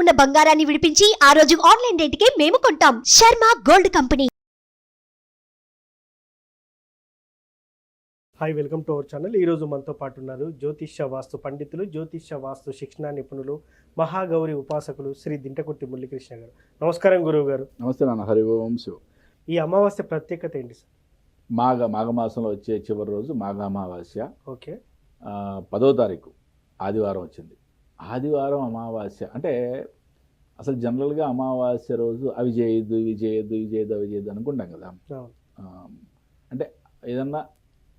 ఉన్న బంగారాన్ని విడిపించి ఆ రోజు ఆన్లైన్ రేటుకే మేము కొంటాం. Sharma gold company. Hi welcome to our channel ఈరోజు మనతో పాటు ఉన్నారు జ్యోతిష్య వాస్తు పండితులు జ్యోతిష్య వాస్తు శిక్షణ నిపుణులు మహాగౌరి ఉపాసకులు శ్రీ దింటకుర్తి మురళీకృష్ణ గారు. నమస్కారం గురువు గారు. నమస్తే నాన్న హరి ఓం శివ. ఈ అమావాస్య ప్రత్యేకత ఏంటి సార్? మాఘ మాఘమాసంలో వచ్చే చివరి రోజు మాఘ అమావాస్య. ఓకే. పదో తారీఖు ఆదివారం వచ్చింది. ఆదివారం అమావాస్య. అంటే అసలు జనరల్గా అమావాస్య రోజు అవి చేయొద్దు ఇవి చేయొద్దు ఇవి చేయొద్దు అవి చేయొద్దు అనుకుంటాం కదా. అంటే ఏదన్నా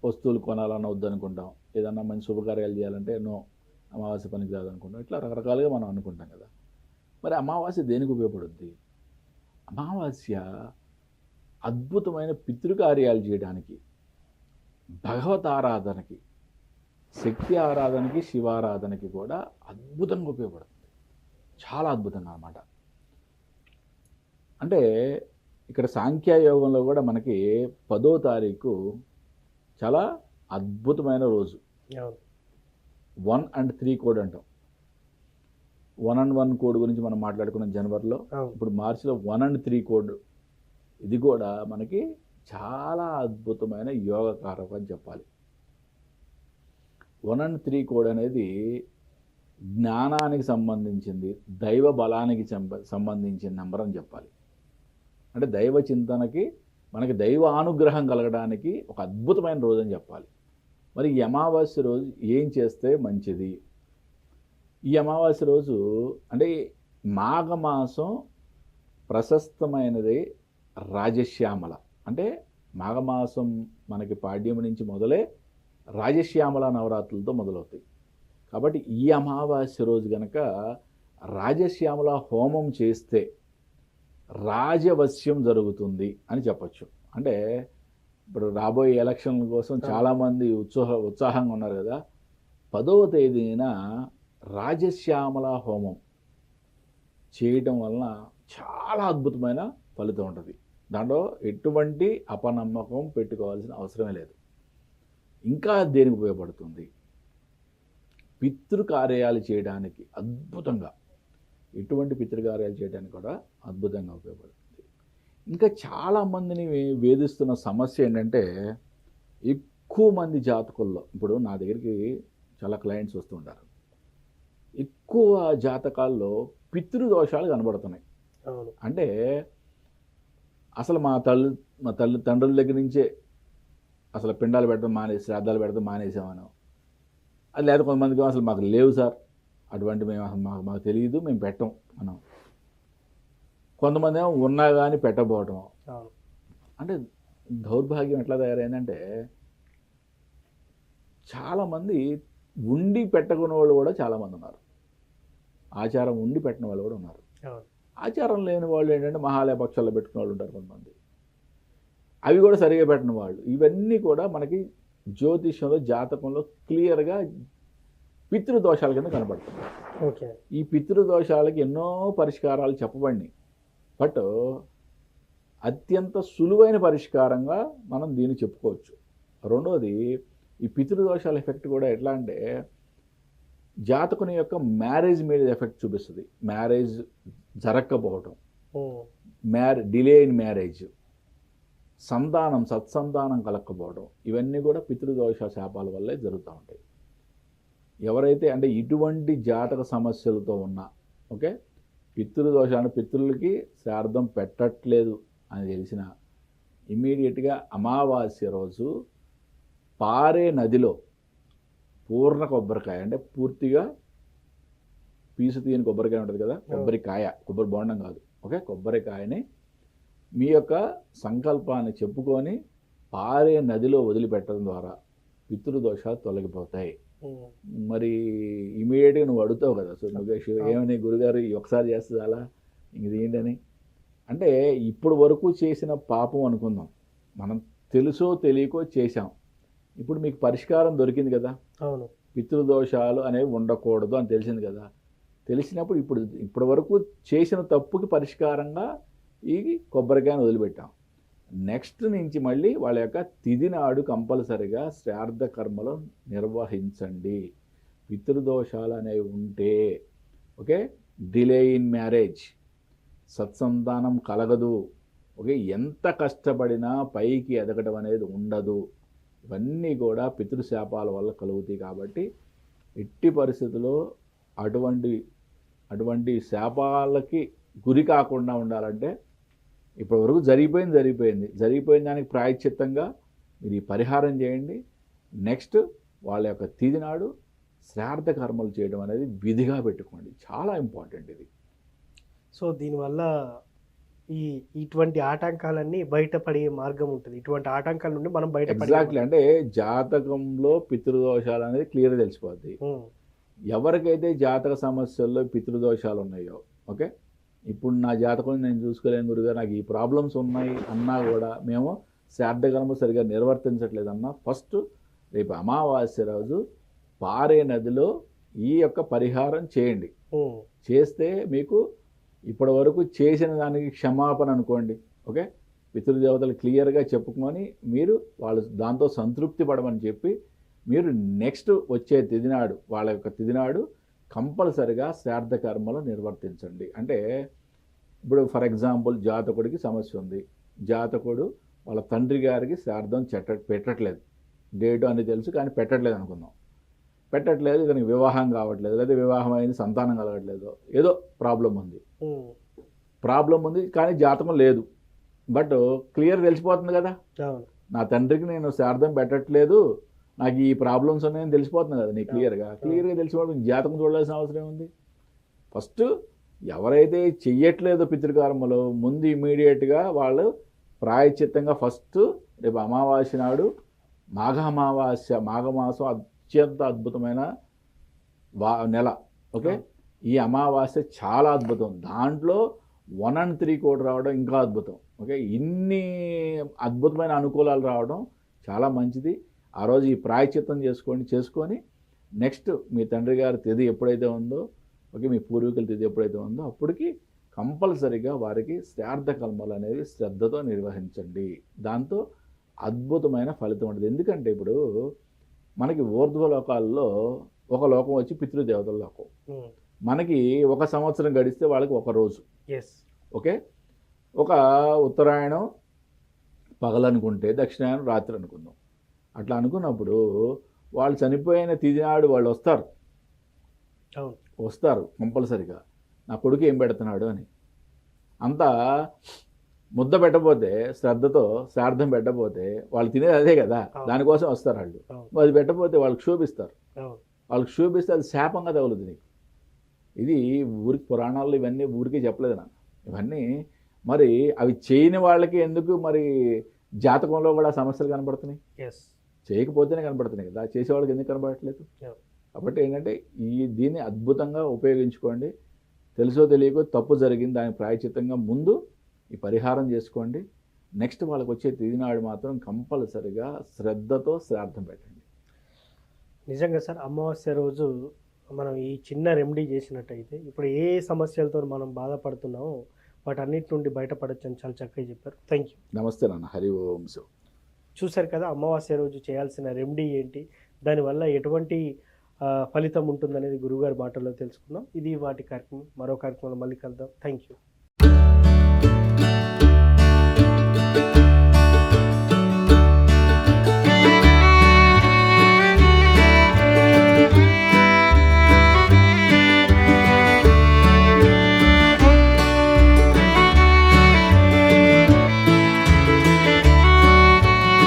వస్తువులు కొనాలన్న వద్దు అనుకుంటాం. ఏదన్నా మంచి శుభకార్యాలు చేయాలంటే నో అమావాస్య పనికి కాదు అనుకుంటాం. ఇట్లా రకరకాలుగా మనం అనుకుంటాం కదా. మరి అమావాస్య దేనికి ఉపయోగపడుద్ది? అమావాస్య అద్భుతమైన పితృకార్యాలు చేయడానికి భగవత్ ఆరాధనకి శక్తి ఆరాధనకి శివారాధనకి కూడా అద్భుతంగా ఉపయోగపడుతుంది. చాలా అద్భుతంగా అన్నమాట. అంటే ఇక్కడ సాంఖ్యయోగంలో కూడా మనకి పదో తారీఖు చాలా అద్భుతమైన రోజు. వన్ అండ్ త్రీ కోడ్ అంటాం. వన్ అండ్ వన్ కోడ్ గురించి మనం మాట్లాడుకున్నాం జనవరిలో. ఇప్పుడు మార్చిలో వన్ అండ్ త్రీ కోడ్. ఇది కూడా మనకి చాలా అద్భుతమైన యోగకారకం అని చెప్పాలి. వన్ అండ్ త్రీ కోడ్ అనేది జ్ఞానానికి సంబంధించింది దైవ బలానికి సంబంధించిన నెంబర్ అని చెప్పాలి. అంటే దైవ చింతనకి మనకి దైవ అనుగ్రహం కలగడానికి ఒక అద్భుతమైన రోజు అని చెప్పాలి. మరి ఈ అమావాస్య రోజు ఏం చేస్తే మంచిది? ఈ అమావాస్య రోజు అంటే మాఘమాసం ప్రశస్తమైనది రాజశ్యామల. అంటే మాఘమాసం మనకి పాడ్యం నుంచి మొదలే రాజశ్యామల నవరాత్రులతో మొదలవుతాయి. కాబట్టి ఈ అమావాస్య రోజు గనక రాజశ్యామల హోమం చేస్తే రాజవశ్యం జరుగుతుంది అని చెప్పొచ్చు. అంటే ఇప్పుడు రాబోయే ఎలక్షన్ల కోసం చాలామంది ఉత్సాహ ఉత్సాహంగా ఉన్నారు కదా. పదవ తేదీన రాజశ్యామల హోమం చేయటం వలన చాలా అద్భుతమైన ఫలితం ఉంటుంది. దాంట్లో ఎటువంటి అపనమ్మకం పెట్టుకోవాల్సిన అవసరమే లేదు. ఇంకా దేనికి ఉపయోగపడుతుంది? పితృకార్యాలు చేయడానికి అద్భుతంగా ఎటువంటి పితృకార్యాలు చేయడానికి కూడా అద్భుతంగా ఉపయోగపడుతుంది. ఇంకా చాలామందిని వేధిస్తున్న సమస్య ఏంటంటే ఎక్కువ మంది జాతకుల్లో ఇప్పుడు నా దగ్గరికి చాలా క్లయింట్స్ వస్తుంటారు ఎక్కువ జాతకాల్లో పితృదోషాలు కనబడుతున్నాయి. అంటే అసలు మా తల్లి మా తల్లి తండ్రుల దగ్గర నుంచే అసలు పిండాలు పెట్టడం మానేసి శ్రాద్ధాలు పెట్టడం మానేసామను. అది లేదా కొంతమందికి అసలు మాకు లేవు సార్. అటువంటి మేము అసలు మాకు మాకు తెలియదు మేము పెట్టం మనం. కొంతమంది ఏమో ఉన్నా కానీ పెట్టబోవటం. అంటే దౌర్భాగ్యం ఎట్లా తయారైందంటే చాలామంది ఉండి పెట్టుకునే వాళ్ళు కూడా చాలామంది ఉన్నారు. ఆచారం ఉండి పెట్టిన వాళ్ళు కూడా ఉన్నారు. ఆచారం లేని వాళ్ళు ఏంటంటే మహాలయ పక్షాల్లో పెట్టుకున్న వాళ్ళు ఉంటారు కొంతమంది. అవి కూడా సరిగా పెట్టిన వాళ్ళు. ఇవన్నీ కూడా మనకి జ్యోతిష్యంలో జాతకంలో క్లియర్గా పితృదోషాల కింద కనబడుతుంది. ఓకే. ఈ పితృదోషాలకి ఎన్నో పరిష్కారాలు చెప్పబడినాయి. బట్ అత్యంత సులువైన పరిష్కారంగా మనం దీన్ని చెప్పుకోవచ్చు. రెండోది ఈ పితృదోషాల ఎఫెక్ట్ కూడా ఎట్లా అంటే జాతకుని యొక్క మ్యారేజ్ మీద ఎఫెక్ట్ చూపిస్తుంది. మ్యారేజ్ జరగకపోవటం. మ్యారే డిలే ఇన్ మ్యారేజ్ సంతానం సత్సంతానం కలగకపోవడం ఇవన్నీ కూడా పితృదోష శాపాల వల్లే జరుగుతూ ఉంటాయి. ఎవరైతే అంటే ఇటువంటి జాతక సమస్యలతో ఉన్నా ఓకే? పితృదోషాన్ని పితృలకి శ్రార్థం పెట్టట్లేదు అని తెలిసిన ఇమీడియట్గా అమావాస్య రోజు పారే నదిలో పూర్ణ కొబ్బరికాయ అంటే పూర్తిగా పీసు తీయని కొబ్బరికాయ ఉంటుంది కదా? కొబ్బరికాయ కొబ్బరి బోండం కాదు ఓకే? కొబ్బరికాయని మీ యొక్క సంకల్పాన్ని చెప్పుకొని పారే నదిలో వదిలిపెట్టడం ద్వారా పితృదోషాలు తొలగిపోతాయి. మరి ఇమీడియట్గా నువ్వు అడుగుతావు కదా సో నువ్వు ఏమని గురుగారు ఒకసారి చేస్తుంది అలా ఇది ఏంటని అంటే ఇప్పుడు వరకు చేసిన పాపం అనుకుందాం. మనం తెలుసో తెలియకో చేశాం. ఇప్పుడు మీకు పరిష్కారం దొరికింది కదా. అవును. పితృదోషాలు అనేవి ఉండకూడదు అని తెలిసింది కదా. తెలిసినప్పుడు ఇప్పుడు ఇప్పటి వరకు చేసిన తప్పుకి పరిష్కారంగా ఈ కొబ్బరికాయను వదిలిపెట్టాం. నెక్స్ట్ నుంచి మళ్ళీ వాళ్ళ యొక్క తిదినాడు కంపల్సరిగా శ్రార్థ కర్మలు నిర్వహించండి. పితృదోషాలు అనేవి ఉంటే ఓకే? Delay in marriage. సత్సంతానం కలగదు. ఓకే? ఎంత కష్టపడినా పైకి ఎదగడం అనేది ఉండదు. ఇవన్నీ కూడా పితృశాపాల వల్ల కలుగుతాయి కాబట్టి ఎట్టి పరిస్థితుల్లో అటువంటి అటువంటి శాపాలకి గురి కాకుండా ఉండాలంటే ఇప్పటివరకు జరిగిపోయింది జరిగిపోయింది. జరిగిపోయిన దానికి ప్రాయశ్చిత్తంగా మీరు ఈ పరిహారం చేయండి. నెక్స్ట్ వాళ్ళ యొక్క తిథి నాడు శ్రాద్ధ కర్మలు చేయడం అనేది విధిగా పెట్టుకోండి. చాలా ఇంపార్టెంట్ ఇది. సో దీనివల్ల ఈ ఇటువంటి ఆటంకాలన్నీ బయటపడే మార్గం ఉంటుంది. ఇటువంటి ఆటంకాల నుండి మనం బయటపడే ఎగ్జాక్ట్లీ అంటే జాతకంలో పితృదోషాలు అనేది క్లియర్ తెలిసిపోద్ది. ఎవరికైతే జాతక సమస్యల్లో పితృదోషాలు ఉన్నాయో ఓకే? ఇప్పుడు నా జాతకం నేను చూసుకోలేను గురుగారు. నాకు ఈ ప్రాబ్లమ్స్ ఉన్నాయి అన్నా కూడా మేము శ్రాద్ధకర్మ సరిగా నిర్వర్తించట్లేదన్నా ఫస్ట్ రేపు అమావాస్య రోజు పారే నదిలో ఈ యొక్క పరిహారం చేయండి. చేస్తే మీకు ఇప్పటి వరకు చేసిన దానికి క్షమాపణ అనుకోండి. ఓకే? పితృదేవతలు క్లియర్గా చెప్పుకొని మీరు వాళ్ళు దాంతో సంతృప్తి పడమని చెప్పి మీరు నెక్స్ట్ వచ్చే తిదినాడు వాళ్ళ యొక్క తిదినాడు కంపల్సరిగా శ్రాద్ధ కర్మలు నిర్వర్తించండి. అంటే ఇప్పుడు ఫర్ ఎగ్జాంపుల్ జాతకుడికి సమస్య ఉంది. జాతకుడు వాళ్ళ తండ్రి గారికి శ్రాద్ధం చెట్ట పెట్టట్లేదు. డేటు అని తెలుసు కానీ పెట్టట్లేదు అనుకుందాం. పెట్టట్లేదు ఇతనికి వివాహం కావట్లేదు లేదా వివాహం అయింది సంతానం కలగట్లేదు. ఏదో ప్రాబ్లం ఉంది. ప్రాబ్లం ఉంది కానీ జాతకం లేదు. బట్ క్లియర్ తెలిసిపోతుంది కదా. నా తండ్రికి నేను శార్థం పెట్టట్లేదు నాకు ఈ ప్రాబ్లమ్స్ ఉన్నాయని తెలిసిపోతుంది కదా నీకు క్లియర్గా క్లియర్గా తెలిసిపోవడం జాతకం చూడాల్సిన అవసరం ఉంది ఫస్ట్ ఎవరైతే చెయ్యట్లేదో పితృకర్మలు ముందు ఇమీడియట్గా వాళ్ళు ప్రాయశ్చిత్తంగా ఫస్ట్ రేపు అమావాస్య నాడు మాఘ అమావాస్య మాఘమాసం అత్యంత అద్భుతమైన వా నెల. ఓకే? ఈ అమావాస్య చాలా అద్భుతం. దాంట్లో వన్ అండ్ త్రీ కోటి రావడం ఇంకా అద్భుతం. ఓకే? ఇన్ని అద్భుతమైన అనుకూలాలు రావడం చాలా మంచిది. ఆ రోజు ఈ ప్రాయశ్చిత్తం చేసుకోండి చేసుకొని నెక్స్ట్ మీ తండ్రి గారి తిథి ఎప్పుడైతే ఉందో ఓకే మీ పూర్వీకుల తిథి ఎప్పుడైతే ఉందో అప్పటికి కంపల్సరిగా వారికి శ్రాద్ధ కర్మలు అనేవి శ్రద్ధతో నిర్వహించండి. దాంతో అద్భుతమైన ఫలితం ఉంటుంది. ఎందుకంటే ఇప్పుడు మనకి ఊర్ధ్వ లోకాల్లో ఒక లోకం వచ్చి పితృదేవతల లోకం. మనకి ఒక సంవత్సరం గడిస్తే వాళ్ళకి ఒక రోజు. Yes okay? ఒక ఉత్తరాయణం పగలనుకుంటే దక్షిణాయనం రాత్రి అనుకుందాం. అట్లా అనుకున్నప్పుడు వాళ్ళు చనిపోయిన తిథి నాడు వాళ్ళు వస్తారు. వస్తారు కంపల్సరిగా. నా కొడుకు ఏం పెడుతున్నాడు అని. అంతా ముద్ద పెట్టపోతే శ్రద్ధతో శ్రార్థం పెట్టపోతే వాళ్ళు తినేది అదే కదా. దానికోసం వస్తారు వాళ్ళు. అది పెట్టకపోతే వాళ్ళకి క్షోభిస్తారు వాళ్ళకి క్షోభిస్తే అది శాపంగా తగులుతుంది నీకు. ఇది ఊరికి పురాణాల్లో ఇవన్నీ ఊరికే చెప్పలేదు నా ఇవన్నీ మరి అవి చేయని వాళ్ళకి ఎందుకు మరి జాతకంలో కూడా సమస్యలు కనబడుతున్నాయి? ఎస్ చేయకపోతేనే కనబడుతున్నాయి కదా. చేసేవాళ్ళకి ఎందుకు కనబడట్లేదు. కాబట్టి ఏంటంటే ఈ దీన్ని అద్భుతంగా ఉపయోగించుకోండి. తెలుసో తెలియకో తప్పు జరిగింది. దాని ప్రాయచిత్తంగా ముందు ఈ పరిహారం చేసుకోండి. నెక్స్ట్ వాళ్ళకి వచ్చే తిది నాడు మాత్రం కంపల్సరిగా శ్రద్ధతో శ్రాద్ధం పెట్టండి. నిజంగా సార్ అమావాస్య రోజు మనం ఈ చిన్న రెమెడీ చేసినట్టయితే ఇప్పుడు ఏ సమస్యలతో మనం బాధపడుతున్నామో వాటన్నిటి నుండి బయటపడొచ్చు అని చాలా చక్కగా చెప్పారు. థ్యాంక్ యూ నమస్తే నాన్న. హరి ఓం శివ. చూశారు కదా అమావాస్య రోజు చేయాల్సిన రెమెడీ ఏంటి? దానివల్ల ఎటువంటి ఫలితం ఉంటుందనేది గురుగారి మాటల్లో తెలుసుకుందాం. ఇది వాటి కార్యక్రమం. మరో కార్యక్రమంలో మళ్ళీ కలుద్దాం. Thank you